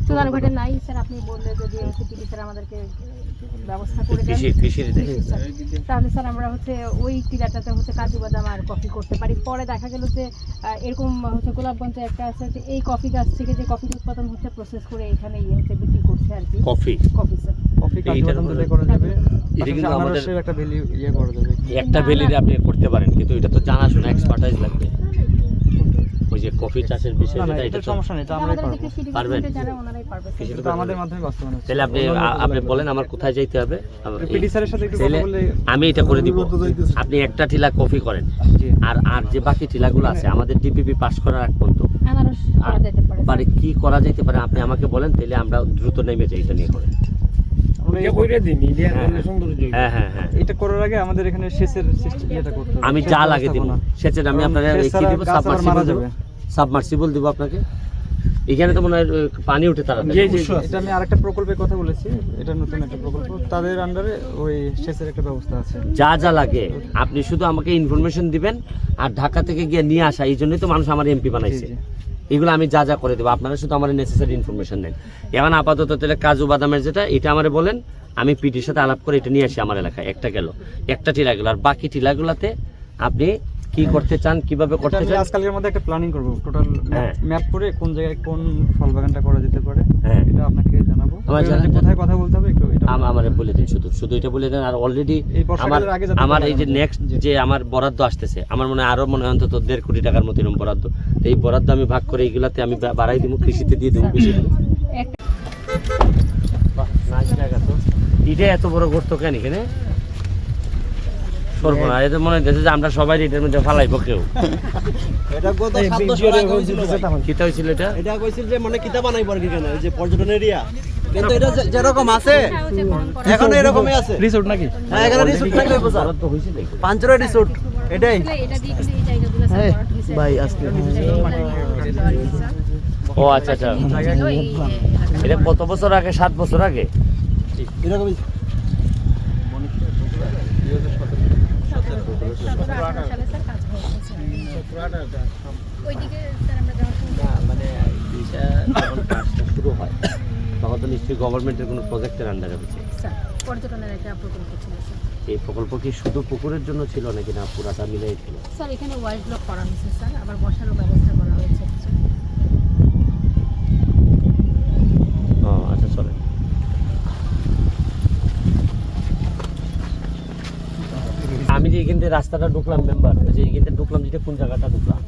চুলার ঘাটে নাই স্যার আপনি বললে যদি হচ্ছে স্যার আমাদেরকে ব্যবস্থা করে দেন। কৃষি কৃষির জি, স্যার। তাহলে স্যার আমরা হচ্ছে ওই টিলাটাতে হচ্ছে কাজু বাদাম আর কফি করতে পারি। পরে দেখা গেল যে এরকম হচ্ছে গোলাপগঞ্জে একটা আছে যে এই কফি গাছ থেকে যে কফি উৎপাদন হচ্ছে প্রসেস করে এখানে ইয়ে হচ্ছে বিক্রি করছে আর কি। কফি? Coffee sir. কফি কাজু বাদাম দিলে করা যাবে এটা কিন্তু আমাদের- একটা ভ্যালি ইয়ে করা যাবে একটা ভ্যালিতে আপনি করতে পারেন কিন্তু এটা তো জানাশোনা এক্সপার্টাইজ লাগবে। ওই যে কফি চাষের বিষয় যেটা এটা সমস্যা নেই পারবেন? আমাদের মাধ্যমে বাস্তবায়ন তাহলে আপনি আপনি বলেন আমার কোথায় যাইতে হবে। পিডি স্যারের সাথে একটু কথা তাহলে আমি এটা করে দিব। আপনি একটা টিলা কফি করেন। আর আর যে বাকি টিলাগুলো আছে আমাদের ডিপিপি পাস করার আগ পর্যন্ত। পারে পারে কি করা যেতে পারে আপনি আমাকে বলেন তাহলে আমরা দ্রুত নেমে যাই এটা নিয়ে করে। হ্যাঁ হ্যাঁ হ্যাঁ এটা করার আগে আমাদের এখানে সেচের সিস্টেম করতে আমি যা লাগে দিব। সেচের আমি দিব? মারা সাবমার্সিবল। সাবমার্সিবল দিব আপনাকে। এখানে তো মনে হয় পানি উঠে তারা এটা আমি আরেকটা প্রকল্পের কথা বলেছি। এটা নতুন একটা প্রকল্প। তাদের আন্ডারে ওই সেচের একটা ব্যবস্থা আছে। যা যা লাগে। আপনি শুধু আমাকে ইনফরমেশন দিবেন আর ঢাকা থেকে গিয়ে নিয়ে আসা এই জন্যই তো মানুষ আমার এমপি বানাইছে। এগুলো আমি যা যা করে দেবো। আপনারা শুধু আমার নেসেসারি ইনফরমেশন নেন এখন আপাতত তাহলে কাজু বাদামের যেটা এটা আমারে বলেন আমি পিটির সাথে আলাপ করে এটা নিয়ে আসি আমার এলাকায়। একটা গেল একটা টিলা গেল আর বাকি টিলাগুলোতে আপনি কি করতে চান কীভাবে করতে চান? আজকালকের মধ্যে একটা প্ল্যানিং করব। টোটাল। ম্যাপ করে কোন জায়গায় কোন ফল বাগানটা করা যেতে পারে হ্যাঁ। এটা আপনাকে জানাব। আমার এবার কোথায় কথা বলতে হবে একটু এটা আমারে বলে দিন শুধু শুধু এটা বলে দেন। আর অলরেডি আমার আমার এই যে নেক্সট যে আমার বরাদ্দ আসতেছে আমার মনে হয় আরও মনে হয় অন্তত দেড় কোটি টাকার মতো এরকম বরাদ্দ। তো এই বরাদ্দ আমি ভাগ করে এইগুলাতে আমি বাড়াই দিব কৃষিতে দিয়ে দেবো বেশি একটা বাহ, nice জায়গা তো। এটা এত বড় গর্ত কেন এখানে? সর্বনা এটা মনে হচ্ছে যে আমরা সবাই এটার মধ্যে ফালাইব কেউ এটা গত সাত বছর আগে হয়েছিল ভাই। কিতা হয়েছিল এটা এটা কইছিল যে মানে কিতা বানাইব আর কি কেন যে পর্যটন এরিয়া কিন্তু এটা যেরকম আছে এখন এরকমই রিসোর্ট নাকি হ্যাঁ এখানে রিসোর্ট পাঁচরা রিসোর্ট এটাই হ্যাঁ। ভাই। ও আচ্ছা আচ্ছা এটা কত বছর আগে সাত বছর আগে এরকমই সতেরো আঠারো সালে স্যার কাজ হয়েছে ওইদিকে স্যার আমরা যাওয়ার সময় না মানে যখন কাজটা শুরু হয় তখন তো নিশ্চয়ই গভর্নমেন্টের কোনো প্রজেক্টের আন্ডারে হচ্ছে। পর্যটনের একটা প্রকল্প ছিল এই প্রকল্প কি শুধু পুকুরের জন্য ছিল নাকি না পুরাটা মিলে ছিল? স্যার এখানে ওয়াইল্ড ব্লক করা হয়েছে স্যার আবার বসারও ব্যবস্থা করা হয়েছে ও আচ্ছা চলে আমি যে রাস্তাটা ঢুকলাম মেম্বার যে এখান ঢুকলাম যেটা কোন জায়গাটা ঢুকলাম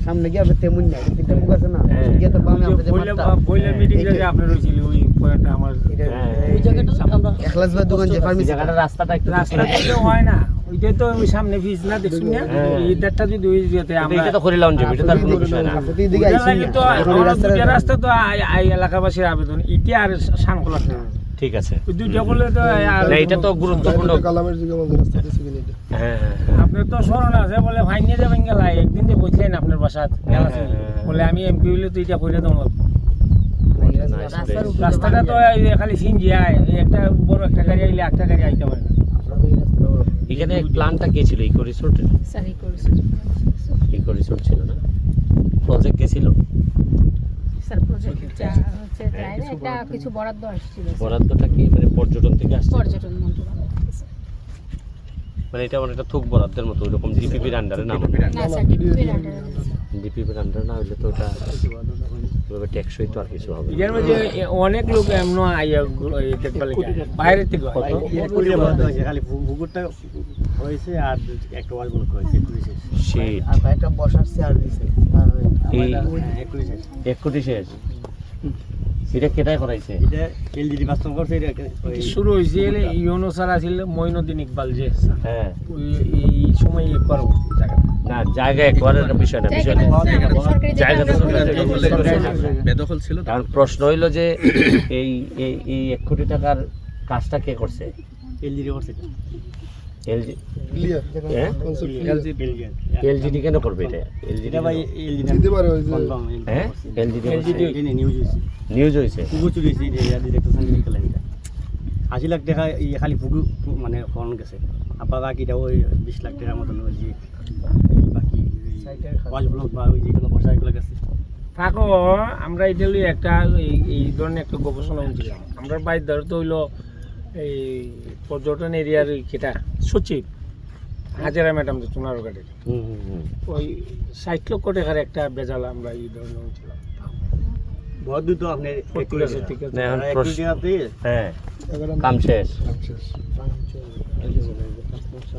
সামনে গিয়ে আপনি তেমন না কিন্তু আছে না হ্যাঁ। গিয়ে তো বামে আপনি যে মাঠটা হ্যাঁ ওই জায়গাটা আমরা এখলাস ভাই দোকান যে ফার্মেসি জায়গাটা রাস্তাটা একটু রাস্তা তো হয় না তো ওই সামনে না দেখছি না হ্যাঁ। এই দেড়টা যদি ওই যেতে আমরা এটা তো করিলাম যে এটা তার কোনো বিষয় না আপনি তো আইছেন লাগে না তো এখন এই আমরা রাস্তাটা দুইটা রাস্তা তো আই- এলাকাবাসীর আবেদন ইটি আর শানকোলা ঠিক আছে। দুইটা করলে তো না, এটা তো গুরুত্বপূর্ণ। হ্যাঁ হ্যাঁ হ্যাঁ। আপনার তো স্মরণ আছে বলে ভাই নিয়ে যাবেন গেলা একদিন যে বসলেন আপনার বাসাত গেলা হ্যাঁ, হ্যাঁ। বলে আমি এমপি হইলে তো এটা করে দেবো রাস্তাটা তো খালি আয় এই একটা বড় একটা গাড়ি আইলে একটা গাড়ি আইতে পারে না। এখানে প্ল্যানটা কে ছিল? ইকো রিসোর্টের স্যার এই করেছে ইকো রিসোর্ট ছিল না? প্রজেক্ট কে ছিল? স্যার প্রজেক্ট হচ্ছে একটা কিছু বরাদ্দ আসছিল বরাদ্দটা কি মানে পর্যটন থেকে আসছে পর্যটন মন্ত্রণালয় মানে এটা অনেকটা থুক বরাদ্দের মতো ওইরকম ডিপিপির আন্ডারে না না ডিপিপির আন্ডারে না হইলে তো ওটা এভাবে টেকসই তো আর কিছু হবে এর মধ্যে অনেক লোক এমন আইয়া দেখবার লাগে বাইরের থেকে। খালি পুকুরটা হয়েছে আর একটা ওয়াল ব্লক হয়েছে Shit, আর কয়েকটা বসার চেয়ার দিছে। একুশ এক কোটি শেষ? এটা কেটাই করাইছে? এটা এলজিডি বাস্তব করছে এটা শুরু হয়েছে ইউনো স্যার আছিল মঈনুদ্দিন ইকবাল যে হ্যাঁ। এই সময় এ পরবর্তী জায়গা। না জায়গা একবারের বিষয় না বিষয় জায়গা বেদখল ছিল কারণ প্রশ্ন হইল যে এই এই এই এক কোটি টাকার কাজটা কে করছে? এলজিডি করছে। এলজি হ্যাঁ? এলজিডি কেন করবে এটা? এলজিডি ভাই এলজিডি কনফার্ম হ্যাঁ? এলজিডি নিউজ নিউজ চুরি নিকল এটা। লাখ টাকা এই খালি পুকুর মানে ফোন গেছে। আবার বাকিটা ওই বিশ লাখ টাকার মতন ওই যে বাকি ওয়াশ ব্লক বা ওই যেগুলো বসা এগুলো কাকো আমরা এটা লই একটা এই এই ধরনের একটা গবেষণা হচ্ছিলাম আমরা বাইর ধরে তো হইল এই পর্যটন এরিয়ার কেটা সচিব হাজারা ম্যাডাম যে হুম, হুম। ওই ষাট লক্ষ টাকার একটা বেজাল আমরা এই ধরনের হচ্ছিলাম বহুত দূর তো আপনি ঠিক আছে ঠিক আছে না, এখন এক প্রশ্ন- দিনাতে হ্যাঁ কাম শেষ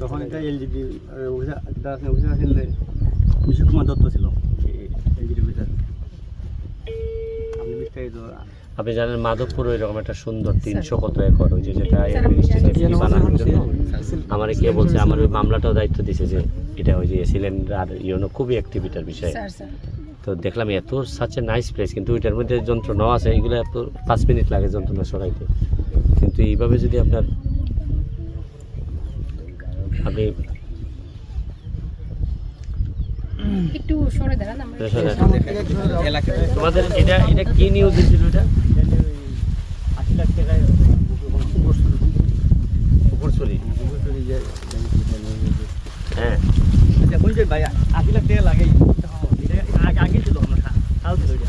তখন একটা এলজিবি অফিসার একটা আছে অফিসার ছিল বিশু কুমার দত্ত ছিল এলজিবি অফিসার আপনি জানেন মাধবপুর এরকম একটা সুন্দর তিনশো কত একর ওই যে যেটা বানানোর জন্য আমার কে বলছে আমার ওই মামলাটাও দায়িত্ব দিছে যে এটা ওই যে সিলিন্ডার ইউনো খুবই অ্যাক্টিভিটার বিষয়। তো দেখলাম এত সাচ এ নাইস প্লেস কিন্তু ওইটার মধ্যে যন্ত্রণাও আছে এগুলো এত পাঁচ মিনিট লাগে যন্ত্রণা সরাইতে কিন্তু এইভাবে যদি আপনার আপনি একটু সরে দাঁড়ান আমরা তোমাদের এটা এটা কি নিউজ দিয়েছিল এটা? আশি লাখ টাকায় পুকুরছড়ি হ্যাঁ। আচ্ছা বলছেন ভাই আশি লাখ টাকা লাগে। এটা আগে আগে ছিল আমরা খাল ছিল এটা।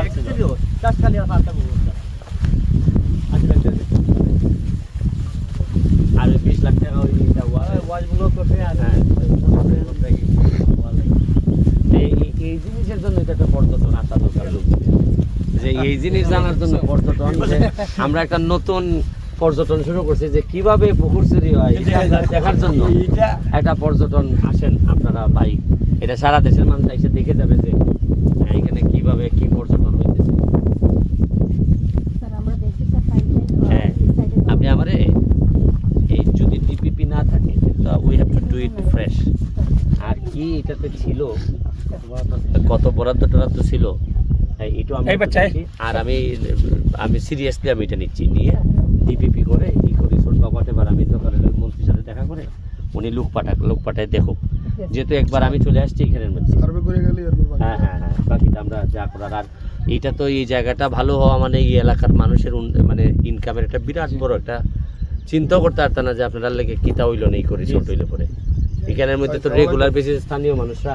আগে ছিল। ছিল। চাষ খালি আর পাঁচটা ব্যবস্থা আশি লাখ টাকা আর ওই বিশ লাখ টাকা ওই এটা ওয়া- ওয়াজগুলো করছে আর হ্যাঁ। ওয়াল এই এই- এই জিনিসের জন্য এটা একটা পর্যটন আসা দরকার লোকদের। যে এই জিনিস জানার জন্য পর্যটন যে আমরা একটা নতুন পর্যটন শুরু করছি যে কীভাবে পুকুর চুরি হয় দেখার জন্য একটা পর্যটন আসেন আপনারা বাইক এটা সারা দেশের মানুষ এসে দেখে যাবে যে হ্যাঁ, এখানে কীভাবে কি পর্যটন হইতেছে। স্যার আমরা দেখছি স্যার সাইডে হ্যাঁ আপনি আমারে এই যদি ডিপিপি না থাকে we have to do it fresh আর কি এটাতে ছিল? কত বরাদ্দ টরাদ্দ ছিল। এটাও আমি। আর আমি আমি সিরিয়াসলি আমি এটা নিচ্ছি। নিয়ে ডিপিপি করে ই করি। ছোট এবার আমি দরকার মন্ত্রীর সাথে দেখা করে উনি লোক পাঠাক লোক পাঠায় দেখো যেহেতু একবার আমি চলে আসছি এখানের মধ্যে। হ্যাঁ হ্যাঁ হ্যাঁ বাকিটা আমরা যা করার। আর এইটা তো এই জায়গাটা ভালো হওয়া মানে এই এলাকার মানুষের মানে ইনকামের একটা বিরাট বড় একটা চিন্তাও করতে পারতাম না যে আপনারা লেগে কিতা হইল নেই করে ছোট হইলে পরে। এখানের মধ্যে তো রেগুলার বেশি স্থানীয় মানুষরা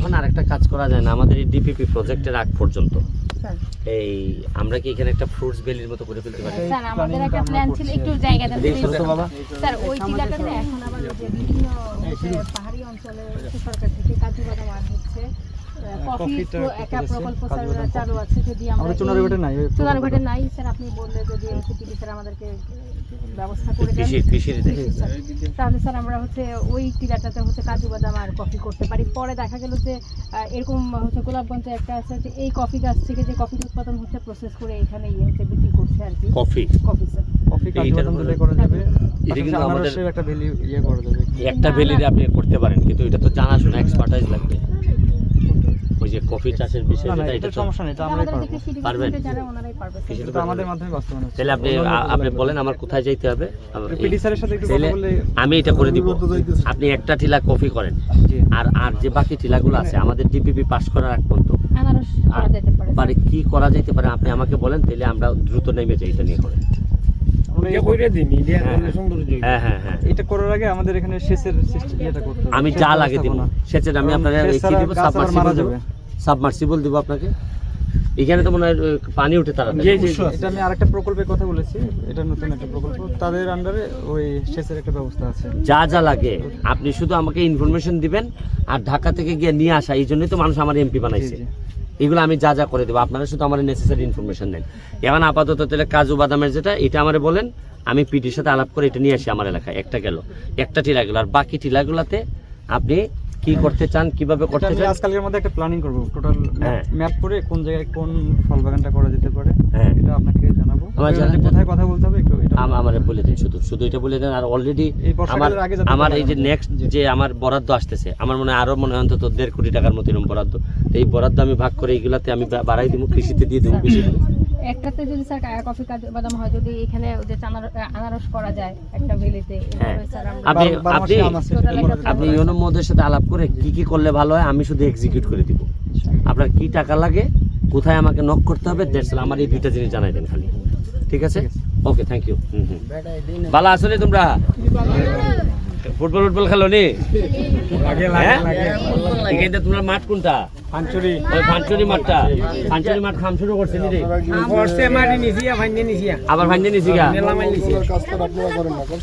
এখন আরেকটা কাজ করা যায় না। আমাদের এই ডিপিপি প্রজেক্টের আগ পর্যন্ত। এই আমরা কি এখানে একটা ফ্রুটস ভ্যালির মতো করে ফেলতে পারি? স্যার আমাদের একটা প্ল্যান ছিল একটু জায়গা দেন। বাবা। স্যার ওই টিলাটাতে এখন আবার যে বিভিন্ন পাহাড়ি অঞ্চলে সরকার থেকে কাজু বাদাম আর হচ্ছে। একটা প্রকল্প স্যার চালু আছে যদি আমরা আমাদের চুনারঘাটে নাই, ওই চুনারঘাটে নাই স্যার আপনি বললে যদি আমাদেরকে ব্যবস্থা করে দেন। তাহলে স্যার আমরা হচ্ছে ওই টিলাটাতে হচ্ছে কাজু বাদাম আর কফি করতে পারি। পরে দেখা গেল যে এরকম হচ্ছে গোলাপগঞ্জে একটা আছে যে এই কফি গাছ থেকে যে কফি উৎপাদন হচ্ছে প্রসেস করে এখানে ইয়ে হচ্ছে বিক্রি করছে আর কি। কফি। Coffee sir. কফি কাজু বাদাম দিলে করা যাবে এটা কিন্তু আমাদের একটা ভ্যালি ইয়ে করা যাবে একটা ভ্যালিতে আপনি করতে পারেন কিন্তু এটা তো জানাশোনা এক্সপার্টাইজ লাগবে। যে কফি চাষের বিষয় যেটা এটা সমস্যা নেই আমরাই পারব। পারবেন? এটা আমাদের মাধ্যমে বাস্তবায়ন হচ্ছে। তাহলে আপনি আপনি বলেন আমার কোথায় যাইতে হবে? পিডি স্যারের সাথে একটু কথা আমি এটা করে দিব। আপনি একটা টিলা কফি করেন। আর আর যে বাকি টিলাগুলো আছে আমাদের ডিপিপি পাস করার আগ পর্যন্ত। করা যেতে পারে পারে কি করা যেতে পারে আপনি আমাকে বলেন তাহলে আমরা দ্রুত নেমে যাই এটা নিয়ে করে। হ্যাঁ, হ্যাঁ। হ্যাঁ এটা করার আগে আমাদের এখানে সেচের সিস্টেম করতে আমি যা লাগে দিব। সেচের আমি কি দিব? সাবমার্সিবল যাবে। সাবমার্সিবল দেবো আপনাকে। এখানে তো মনে হয় পানি উঠে তারা। এটা আমি আরেকটা প্রকল্পের কথা বলেছি। এটা নতুন একটা প্রকল্প। তাদের আন্ডারে ওই সেচের একটা ব্যবস্থা আছে। যা যা লাগে। আপনি শুধু আমাকে ইনফরমেশন দিবেন আর ঢাকা থেকে গিয়ে নিয়ে আসা এই জন্যই তো মানুষ আমার এমপি বানাইছে। এগুলো আমি যা যা করে দেবো। আপনারা শুধু আমার নেসেসারি ইনফরমেশন দেন। এখন আপাতত তাহলে কাজু বাদামের যেটা এটা আমার বলেন আমি পিটির সাথে আলাপ করে এটা নিয়ে আসি আমার এলাকায়। একটা গেল একটা টিলা গেল আর বাকি টিলাগুলোতে আপনি কি করতে চান কীভাবে করতে চান? আজকালকের মধ্যে একটা প্ল্যানিং করব। টোটাল। ম্যাপ করে কোন জায়গায় কোন ফল বাগানটা করা যেতে পারে হ্যাঁ। এটা আপনাকে জানাব। আমার জানাটা- কোথায় কথা বলতে হবে একটু আম- আমার বলে দিন শুধু শুধু এটা বলে দেন। আর অলরেডি আমার আমার এই যে নেক্সট যে আমার বরাদ্দ আসতেছে আমার মনে হয় আরও মনে হয় অন্তত দেড় কোটি টাকার মতো এরকম বরাদ্দ। তো এই বরাদ্দ আমি ভাগ করে এইগুলাতে আমি বাড়াই দিব কৃষিতে দিয়ে দেবো বেশি। একটাতে যদি স্যার কফি কাজু বাদাম হয় যদি এখানে যে আনারস করা যায় একটা ভেলিতে হ্যাঁ। আপনি আপনি আপনি ইউনো মোদের সাথে আলাপ করে কি কি করলে ভালো হয়? আমি শুধু এক্সিকিউট করে দিব। আপনার কি টাকা লাগে? কোথায় আমাকে নক করতে হবে? দ্যাটস আমার এই দুইটা জিনিস জানাই দেন খালি। ঠিক আছে? Okay thank you hmm hmm. ভালো আসলে তোমরা ফুটবল ফুটবল খেলো নি? লাগে হ্যাঁ? এখানে তোমরা মাঠ কোনটা? পাঁচুরি ওই ফানচুরি মাঠটা। ফানচুরি মাঠ খাম শুরু করছে নি রে ফর্সে মারি নিছিয়া ভাঙে নিছিয়া আবার ভাঙতে নিছি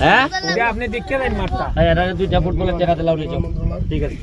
হ্যাঁ? আপনি দেখতে দেন মাঠটা। এই, এরা দুইটা ফুটবলের জায়গাতে লাউড়ে ঠিক আছে।